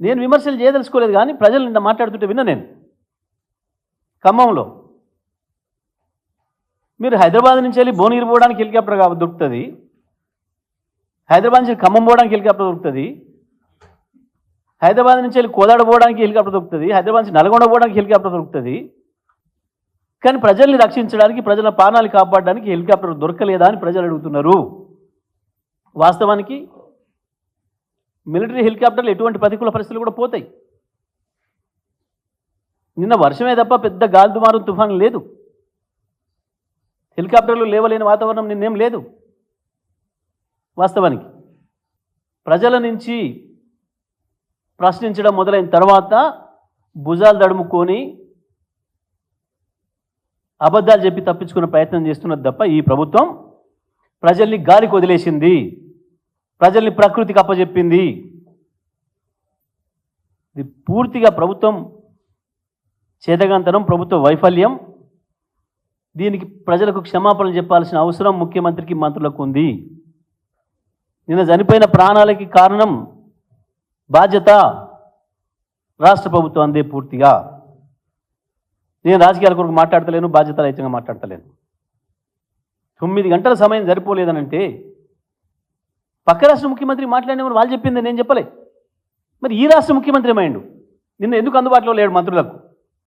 నేను విమర్శలు చేయదలుచుకోలేదు కానీ ప్రజలు నిన్న మాట్లాడుతుంటే విన్నా నేను. ఖమ్మంలో. మీరు హైదరాబాద్ నుంచి వెళ్ళి భువనగిరి పోవడానికి హెలికాప్టర్ కాబట్టి దొరుకుతుంది. హైదరాబాద్ నుంచి ఖమ్మం పోవడానికి హెలికాప్టర్ దొరుకుతుంది. హైదరాబాద్ నుంచి వెళ్ళి కోదాడ పోవడానికి హెలికాప్టర్ దొరుకుతుంది. హైదరాబాద్ నుంచి నల్గొండ పోవడానికి హెలికాప్టర్ దొరుకుతుంది. కానీ ప్రజల్ని రక్షించడానికి ప్రజల ప్రాణాలు కాపాడడానికి హెలికాప్టర్ దొరకలేదా అని ప్రజలు అడుగుతున్నారు. వాస్తవానికి మిలిటరీ హెలికాప్టర్లు ఎటువంటి ప్రతికూల పరిస్థితులు కూడా పోతాయి. నిన్న వర్షమే తప్ప పెద్ద గాలి దుమారం తుఫాను లేదు. హెలికాప్టర్లు లేవలేని వాతావరణం నిన్నేం లేదు. వాస్తవానికి ప్రజల నుంచి ప్రశ్నించడం మొదలైన తర్వాత భుజాలు దడుముకొని అబద్ధాలు చెప్పి తప్పించుకునే ప్రయత్నం చేస్తున్నది తప్ప ఈ ప్రభుత్వం ప్రజల్ని గాలికి వదిలేసింది. ప్రజల్ని ప్రకృతికి అప్పజెప్పింది. ఇది పూర్తిగా ప్రభుత్వం చేతగంతనం ప్రభుత్వ వైఫల్యం. దీనికి ప్రజలకు క్షమాపణలు చెప్పాల్సిన అవసరం ముఖ్యమంత్రికి మంత్రులకు ఉంది. నిన్న చనిపోయిన ప్రాణాలకి కారణం బాధ్యత రాష్ట్ర ప్రభుత్వం అందే పూర్తిగా. నేను రాజకీయాల కొరకు మాట్లాడతలేను బాధ్యత రహితంగా మాట్లాడతలేను. తొమ్మిది గంటల సమయం సరిపోలేదనంటే పక్క రాష్ట్ర ముఖ్యమంత్రి మాట్లాడినప్పుడు వాళ్ళు చెప్పింది నేను చెప్పలే. మరి ఈ రాష్ట్ర ముఖ్యమంత్రి ఏమైండు? నిన్న ఎందుకు అందుబాటులో లేడు మంత్రులకు?